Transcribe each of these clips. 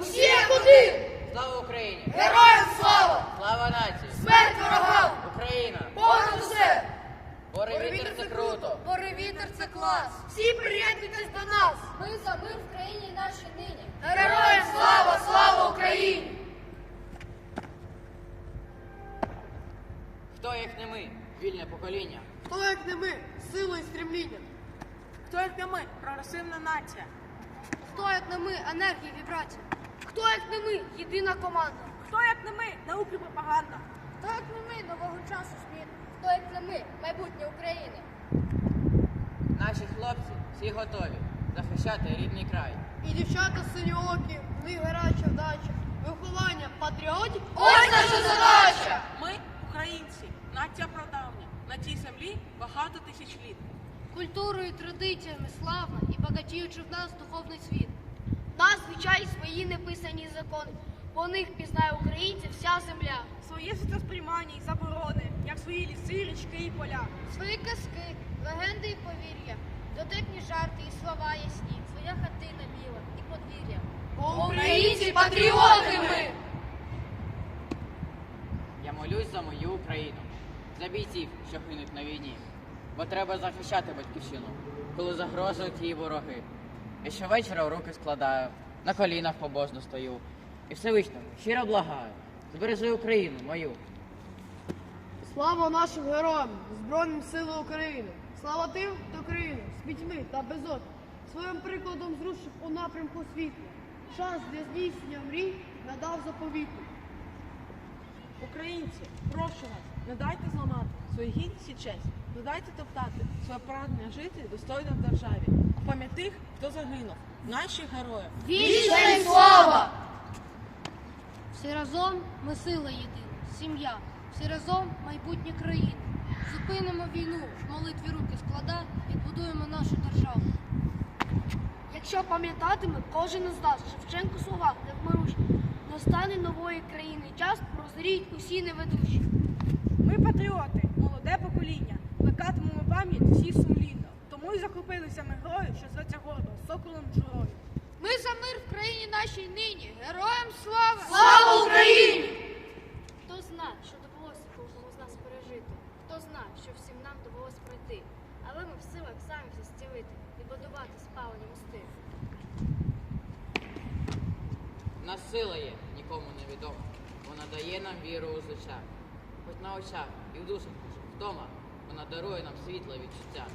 Усі як один! Слава Україні! Героям слава! Слава нації! Смерть ворогам! Україна! Понад усе! Бори вітер це круто! Бори вітер це клас! Всі приєднуйтесь до нас! Ми за мир в країні нашій нині! Героям слава! Слава Україні! Хто як не ми? Вільне покоління! Хто як не ми? Сила і стрімління! Хто як не ми? Прогресивна нація! Хто як не ми? Енергія, вібрація! Хто як не ми, єдина команда. Хто як не ми, науки і пропаганда. Хто як не ми, нового часу світ. Хто як не ми, майбутнє України. Наші хлопці всі готові захищати рідний край. І дівчата синьоокі, в них гаряча вдача, виховання патріотів. Ось наша задача! Ми українці, нація прадавня. На цій землі багато тисяч літ. Культурою і традиціями славна і багатіючи в нас духовний світ. Нас звичай свої неписані закони. По них пізнає українців вся земля. Своє світосприймання і заборони, як свої ліси, річки і поля. Свої казки, легенди і повір'я, дотепні жарти і слова ясні, своя хатина біла і подвір'я. Українці патріоти ми! Я молюсь за мою Україну, за бійців, що гинуть на війні. Бо треба захищати батьківщину, коли загрожують її вороги. І щовечора руки складаю, на колінах побожно стою. І Всевишнього щиро благаю, збережи Україну мою. Слава нашим героям, Збройним силам України! Слава тим, хто країну з пітьми та безод своїм прикладом зрушив у напрямку світла. Шанс для здійснення мрій надав заповіту. Українці, прошу вас, не дайте зламати свою гідність і честь. Не дайте топтати своє прагнення жити достойно в державі. Пам'ять тих, хто загинув, наших героїв. Вічна слава! Всі разом ми сила єдина, сім'я, всі разом майбутнє країни. Зупинимо війну, молитві руки склада, відбудуємо нашу державу. Якщо пам'ятатиме кожен із нас Шевченко слова невмирущі, настане нової країни час прозріють усі неведущі. Патріоти, молоде покоління, плекатимемо пам'ять всі сумлінно. Тому й захопилися ми герою, що зветься гордо, соколом журою. Ми за мир в країні нашій нині. Героям слава! Слава Україні! Хто зна, що довелося кожному з нас пережити? Хто зна, що всім нам довелось пройти? Але ми в силах самі все зцілити і будувати спалені мости. Нас сила є, нікому не відома. Вона дає нам віру у життя. Хоч на очах і в душах наших вдома, вона дарує нам світле відчуття.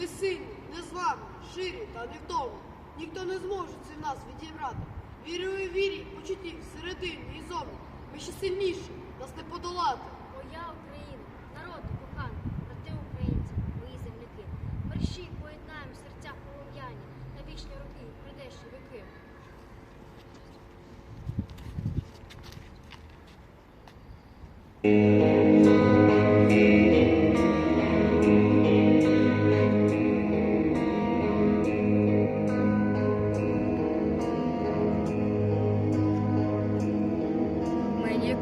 Ми сильні, незламні, ширі та невтомні. Ніхто не зможе це в нас відібрати. Вірою вірі, почуттів середині і зовні. Ми ще сильніші, нас не подолати.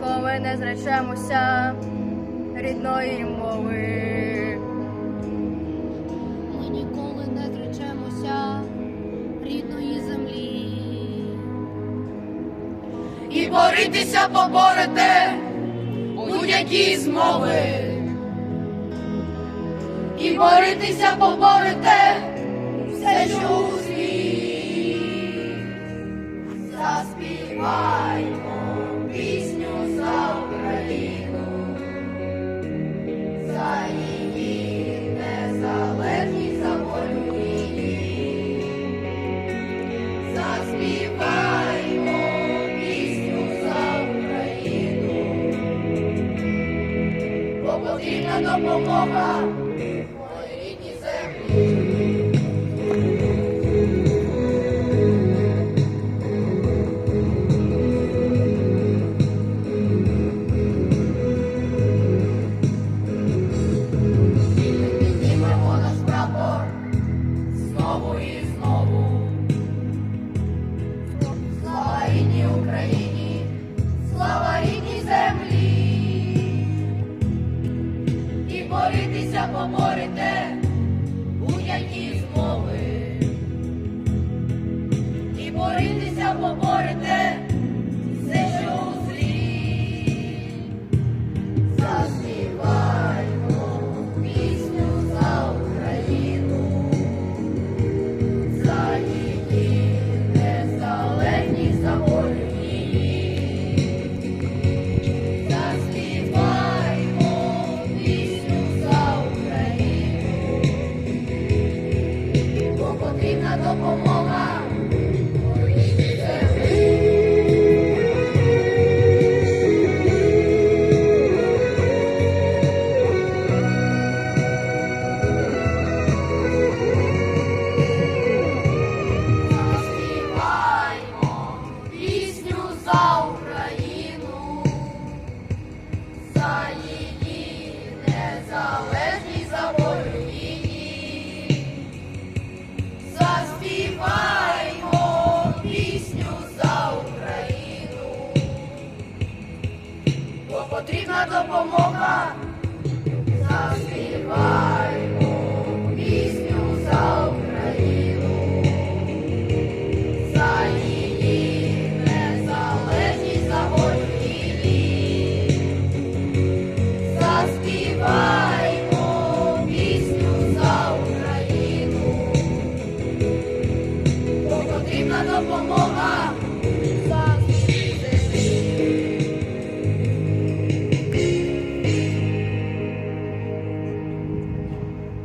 Ми ніколи не зречемося рідної мови. Ми ніколи не зречемося рідної землі. І боритися поборете будь-які змови. І боритися поборете все, що у світ. Заспіваймо потрібна допомога потрібна допомога. Заспіваємо пісню за Україну, за її незалежність, за гордіні. Заспіваємо пісню за Україну, бо потрібна допомога.